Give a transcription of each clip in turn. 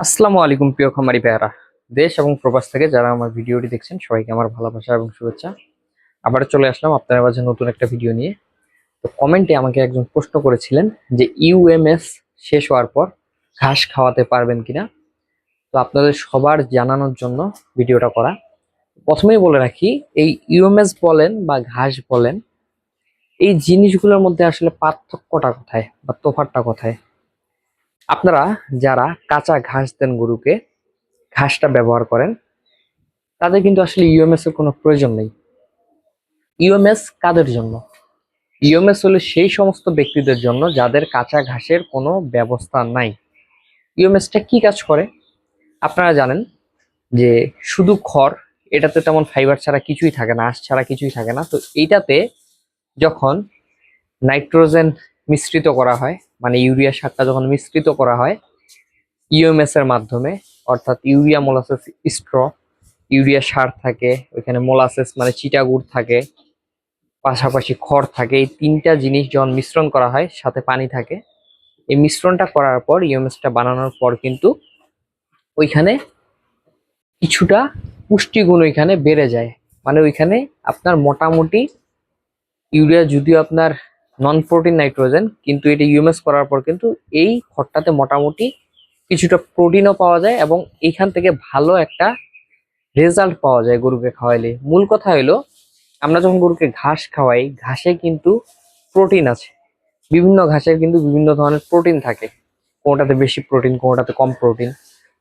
আসসালামু আলাইকুম, প্রিয় খামারি ভাইয়ারা। দেশ এবং প্রবাস থেকে যারা আমার ভিডিওটি দেখছেন, সবাইকে আমার ভালোবাসা এবং শুভেচ্ছা। আবার চলে আসলাম আপনার মাঝে নতুন একটা ভিডিও নিয়ে। তো কমেন্টে আমাকে একজন প্রশ্ন করেছিলেন যে ইউএমএস শেষ হওয়ার পর ঘাস খাওয়াতে পারবেন কিনা? তো আপনাদের সবার জানানোর জন্য ভিডিওটা করা। প্রথমেই বলে রাখি, এই ইউএমএস বলেন বা ঘাস বলেন, এই জিনিসগুলোর মধ্যে আসলে পার্থক্যটা কোথায় বা তোফারটা কোথায়? আপনারা যারা কাঁচা ঘাস দেন গরুকে, ঘাসটা ব্যবহার করেন, তাদের কিন্তু আসলে ইউএমএস এর কোনো প্রয়োজন নেই। ইউএমএস কাদের জন্য? ইউএমএস হলো সেই সমস্ত ব্যক্তিদের জন্য যাদের কাঁচা ঘাসের কোনো ব্যবস্থা নাই। ইউএমএসটা কি কাজ করে? আপনারা জানেন যে শুধু খড়, এটাতে তেমন ফাইবার ছাড়া কিছুই থাকে না, আঁশ ছাড়া কিছুই থাকে না। তো এইটাতে যখন নাইট্রোজেন মিশ্রিত করা হয় মানে ইউরিয়া সারটা যখন মিশ্রিত করা হয় ইউএমএস এর মাধ্যমে, অর্থাৎ ইউরিয়া মোলাসেস স্ট্র, ইউরিয়া সার থাকে, ওইখানে মোলাসেস মানে চিটাগুড় থাকে, পাশাপাশি খড় থাকে, এই তিনটা জিনিস যখন মিশ্রণ করা হয়, সাথে পানি থাকে, এই মিশ্রণটা করার পর ইউএমএসটা বানানোর পর কিন্তু ওইখানে কিছুটা পুষ্টিগুণ ওইখানে বেড়ে যায়। মানে ওইখানে আপনার মোটামুটি ইউরিয়া যদিও আপনার নন প্রোটিন নাইট্রোজেন কিন্তু এটা ইউএমএস করার পর কিন্তু এই খড়টাতে মোটামুটি কিছুটা প্রোটিনও পাওয়া যায় এবং এইখান থেকে ভালো একটা রেজাল্ট পাওয়া যায় গরুকে খাওয়াইলে। মূল কথা হলো আমরা যখন গরুকে ঘাস খাওয়াই, ঘাসে কিন্তু প্রোটিন আছে। বিভিন্ন ঘাসের কিন্তু বিভিন্ন ধরনের প্রোটিন থাকে। কোনোটাতে বেশি প্রোটিন কোনোটাতে কম প্রোটিন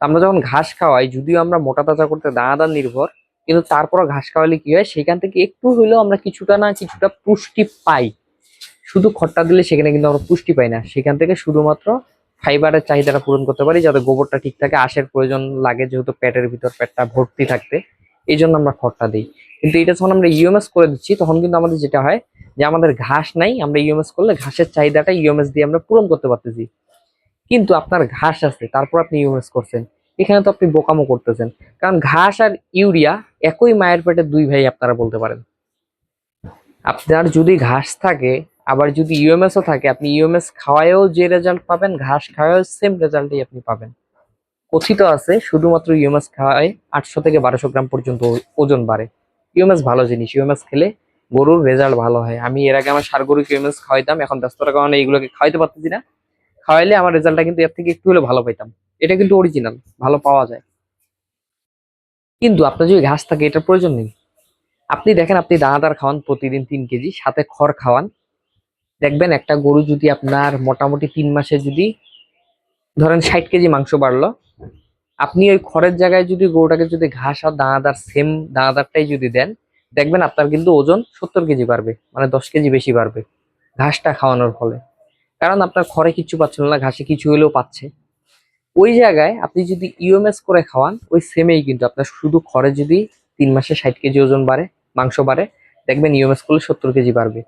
আমরা যখন ঘাস খাওয়াই, যদিও আমরা মোটা তাজা করতে দানাদার নির্ভর, কিন্তু তারপর ঘাস খাওয়ালে কি হয়, সেখান থেকে একটু হইলেও আমরা কিছুটা না কিছুটা পুষ্টি পাই। শুধু খড়টা দিলে সেখানে কিন্তু আমরা পুষ্টি পাই না। সেখান থেকে শুধুমাত্র ফাইবারের চাহিদাটা পূরণ করতে পারি, যাতে গোবরটা ঠিক থাকে, আশের প্রয়োজন লাগে যেহেতু পেটের ভিতর পেটটা ভর্তি থাকতে। এই জন্য আমরা খড়টা দিই। কিন্তু এটা যখন আমরা ইউএমএস করে দিচ্ছি, তখন কিন্তু আমাদের যেটা হয় যে আমাদের ঘাস নাই, আমরা ইউএমএস করলে ঘাসের চাহিদাটা ইউএমএস দিয়ে আমরা পূরণ করতে পারতেছি। কিন্তু আপনার ঘাস আছে, তারপর আপনি ইউএমএস করছেন। এখানে তো আপনি বোকামো করতেছেন। কারণ ঘাস আর ইউরিয়া একই মায়ের পেটে দুই ভাই আপনারা বলতে পারেন। আপনার যদি ঘাস থাকে আবার যদি ইউএমএস ও থাকে, আপনি ইউএমএস খাওয়ায়ও যে রেজাল্ট পাবেন, ঘাস খাওয়ায়ও সেম রেজাল্টই আপনি পাবেন। কথিত আছে, শুধুমাত্র ইউএমএস খাওয়ায় আটশো থেকে বারোশো গ্রাম পর্যন্ত ওজন বাড়ে। ইউএমএস ভালো জিনিস ইউএমএস খেলে গরুর রেজাল্ট ভালো হয়। আমি এর আগে আমার সার গরুকে ইউএমএস খাওয়াইতাম, এখন ব্যস্ততার কারণে এইগুলোকে খাওয়াইতে পারতেছি না। খাওয়াইলে আমার রেজাল্টটা কিন্তু এর থেকে একটু হলে ভালো পাইতাম। এটা কিন্তু অরিজিনাল ভালো পাওয়া যায়। কিন্তু আপনার যদি ঘাস থাকে, এটার প্রয়োজন নেই। আপনি দেখেন, আপনি দানাদার খাওয়ান প্রতিদিন তিন কেজি, সাথে খড় খাওয়ান দেখবেন একটা গরু যদি আপনার মোটামুটি তিন মাসে যদি ধরেন ষাট কেজি মাংস বাড়লো, আপনি ওই খড়ের জায়গায় যদি গরুটাকে যদি ঘাস আর দানাদার সেম দানাদারটাই যদি দেন, দেখবেন আপনার কিন্তু ওজন সত্তর কেজি বাড়বে মানে দশ কেজি বেশি বাড়বে ঘাসটা খাওয়ানোর ফলে। কারণ আপনার খড়ে কিছু পাচ্ছিল না, ঘাসে কিছু হলেও পাচ্ছে। ওই জায়গায় আপনি যদি ইউএমএস করে খাওয়ান, ওই সেমেই কিন্তু আপনার শুধু খড়ে যদি তিন মাসে ষাট কেজি ওজন বাড়ে, মাংস বাড়ে, দেখবেন ইউএমএস করলে সত্তর কেজি বাড়বে।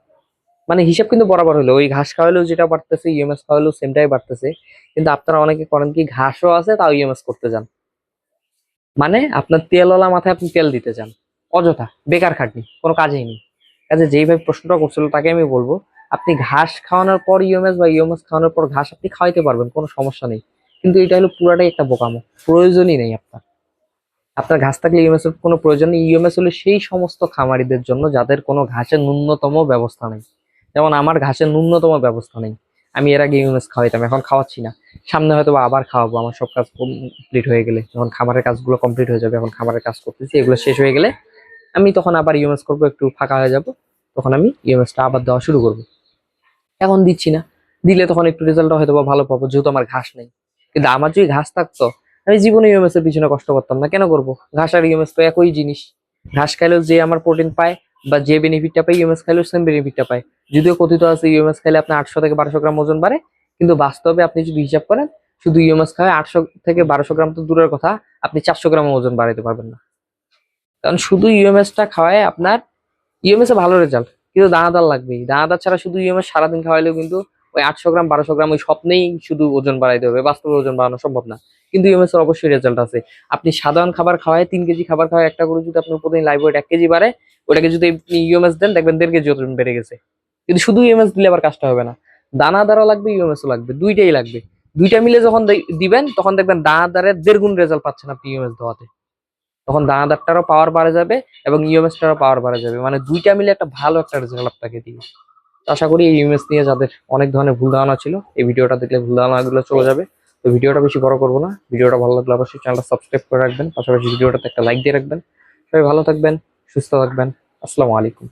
মানে হিসাব কিন্তু বরাবর হলো। ওই ঘাস খাওয়ালেও যেটা বাড়তেছে ইউএমএস খাওয়ালেও সেমটাই বাড়তেছে। কিন্তু আপনারা অনেকে করেন কি, ঘাসও আছে, তাও ইএমএস করতে যান। মানে আপনার তেলওয়ালা মাথায় আপনি তেল দিতে চান অযথা, বেকার খাটনি, কোনো কাজেই নেই। কাজে যেইভাবে প্রশ্নটা করছিল, তাকে আমি বলব, আপনি ঘাস খাওয়ানোর পর ইএমএস বা ইএমএস খাওয়ানোর পর ঘাস আপনি খাওয়াইতে পারবেন, কোনো সমস্যা নেই। কিন্তু এটা হলো পুরাটাই একটা বোকামো, প্রয়োজনই নেই আপনার। আপনার ঘাস থাকলে ইএমএস এর কোনো প্রয়োজন নেই। ইএমএস হলো সেই সমস্ত খামারিদের জন্য যাদের কোনো ঘাসের ন্যূনতম ব্যবস্থা নেই। যেমন আমার ঘাসের ন্যূনতম ব্যবস্থা নেই। আমি এর আগে ইউএমএস খাওয়াইতাম, এখন খাওয়াচ্ছি না। সামনে হয়তো আবার খাওয়াবো, আমার সব কাজ কমপ্লিট হয়ে গেলে। যখন খামারের কাজগুলো কমপ্লিট হয়ে যাবে, এখন খামারের কাজ করতেছি, এগুলো শেষ হয়ে গেলে আমি তখন আবার ইউএমএস করব, একটু ফাঁকা হয়ে যাব। তখন আমি ইউএমএসটা আবার দেওয়া শুরু করব। এখন দিচ্ছি না। দিলে তখন একটু রেজাল্টটা হয়তো বা ভালো পাবো, যেহেতু আমার ঘাস নেই। কিন্তু আমার যদি ঘাস থাকতো, আমি জীবনে ইউএমএস এর পিছনে কষ্ট করতাম না। কেন করব? ঘাস আর ইউএমএস তো একই জিনিস। ঘাস খাইলেও যে আমার প্রোটিন পায় বা যে বেনিফিটটা পাই ইউএমএস খাইলেও সেম বেনিফিটটা পায়। যদিও কথিত আছে ইউএমএস খাইলে আপনার আটশো থেকে বারোশো গ্রাম ওজন বাড়ে, কিন্তু বাস্তবে আপনি যদি হিসাব করেন, শুধু ইউএমএস খাওয়ায় আটশো থেকে বারোশো গ্রাম তো দূরের কথা, আপনি চারশো গ্রাম ওজন বাড়াইতে পারবেন না। কারণ শুধু ইউএমএসটা খাওয়ায় আপনার ইউএমএস এ ভালো রেজাল্ট কিন্তু দানাদার লাগবেই। দানাদার ছাড়া শুধু ইউএমএস সারাদিন খাওয়াইলেও কিন্তু ওই আটশো গ্রাম, বারোশো গ্রাম ওই স্বপ্নেই শুধু ওজন বাড়াইতে হবে, বাস্তবে ওজন বাড়ানো সম্ভব না। কিন্তু ইউএমএস এর অবশ্যই রেজাল্ট আছে। আপনি সাধারণ খাবার খাওয়ায় তিন কেজি খাবার খাওয়ায় একটা করে যদি আপনার প্রতিদিন লাইভ ওয়েট এক কেজি বাড়ে, ওটাকে যদি ইউএমএস দেন, দেখবেন দেড় কেজি ওজন বেড়ে গেছে। কিন্তু শুধু ইউএমএস দিলে আবার কাজটা হবে না। দানা দানাদারও লাগবে ইউএমএস ও লাগবে, দুইটাই লাগবে। দুইটা মিলে যখন দিবেন, তখন দেখবেন দাঁড়াদারের দেড় গুণ রেজাল্ট পাচ্ছেন আপনি ইউএমএস দেওয়াতে। তখন দাঁড়াদারটারও পাওয়ার বাড়ে যাবে এবং ইউএমএসটারও পাওয়ার বাড়ে যাবে। মানে দুইটা মিলে একটা ভালো একটা রেজাল্ট আপনাকে দিবে আশা করি এই ইউএমএস নিয়ে যাদের অনেক ধরনের ভুল ধারণা ছিল, এই ভিডিওটা দেখলে ভুল ধারণাগুলো চলে যাবে। তো ভিডিওটা বেশি বড় করব না। ভিডিওটা ভালো লাগলে অবশ্যই চ্যানেলটা সাবস্ক্রাইব করে রাখবেন। পাশাপাশি ভিডিওটাতে একটা লাইক দিয়ে রাখবেন। সবাই ভালো থাকবেন, সুস্থ থাকবেন। আসসালামু আলাইকুম।